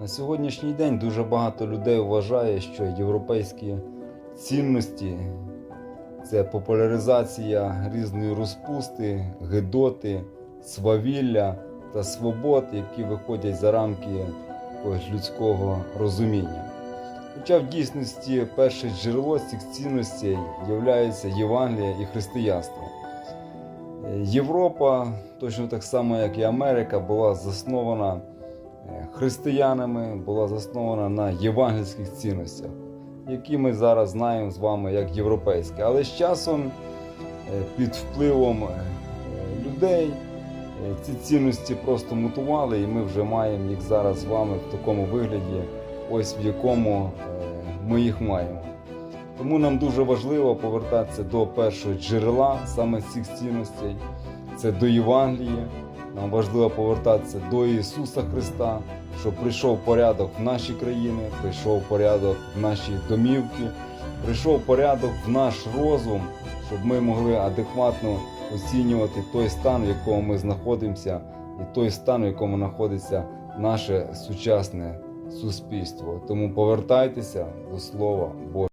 На сьогоднішній день дуже багато людей вважає, що європейські цінності це популяризація різної розпусти, гидоти, свавілля та свобод, які виходять за рамки людського розуміння. Хоча в дійсності перше джерело цих цінностей є Євангелія і християнство. Європа, точно так само як і Америка, була заснована християнами, була заснована на євангельських цінностях, які ми зараз знаємо з вами як європейські. Але з часом е, під впливом е, людей е, ці цінності просто мутували, і ми вже маємо їх зараз з вами в такому вигляді, ось в якому ми їх маємо. Тому нам дуже важливо повертатися до першого джерела саме цих цінностей. Це до Євангелії. Нам важливо повертатися до Ісуса Христа, щоб прийшов порядок в наші країни, прийшов порядок в наші домівки, прийшов порядок в наш розум, щоб ми могли адекватно оцінювати той стан, в якому ми знаходимося, і той стан, в якому знаходиться наше сучасне суспільство. Тому повертайтеся до Слова Божого.